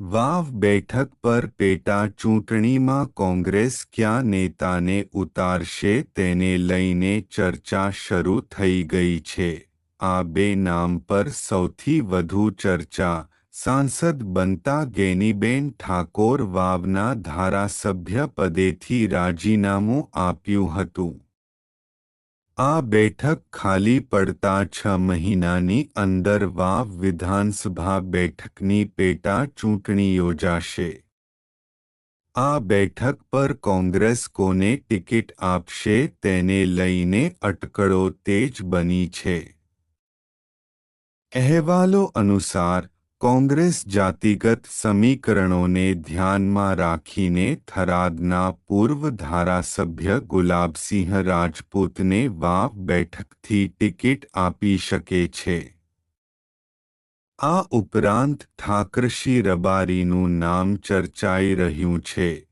વાવ બેઠક પર પેટા ચૂંટણીમાં કોંગ્રેસ ક્યાં નેતાને ઉતારશે તેને લઈને ચર્ચા શરૂ થઈ ગઈ છે. આ બે નામ પર સૌથી વધુ ચર્ચા. સાંસદ બનતા ગેનીબેન ઠાકોર વાવના ધારાસભ્ય પદેથી રાજીનામું આપ્યું હતું. આ બેઠક ખાલી પડતા છ મહિનાની અંદર વાવ વિધાનસભા બેઠકની પેટા ચૂંટણી યોજાશે. આ બેઠક પર કોંગ્રેસ કોને ટિકિટ આપશે તેને લઈને અટકળો તેજ બની છે. અહેવાલો અનુસાર કોંગ્રેસ જાતિગત સમીકરણોને ધ્યાનમાં રાખીને થરાદના પૂર્વ ધારાસભ્ય ગુલાબસિંહ રાજપૂતને વાવ બેઠકથી ટિકિટ આપી શકે છે. આ ઉપરાંત ઠાકરશી રબારીનું નામ ચર્ચાઈ રહ્યું છે.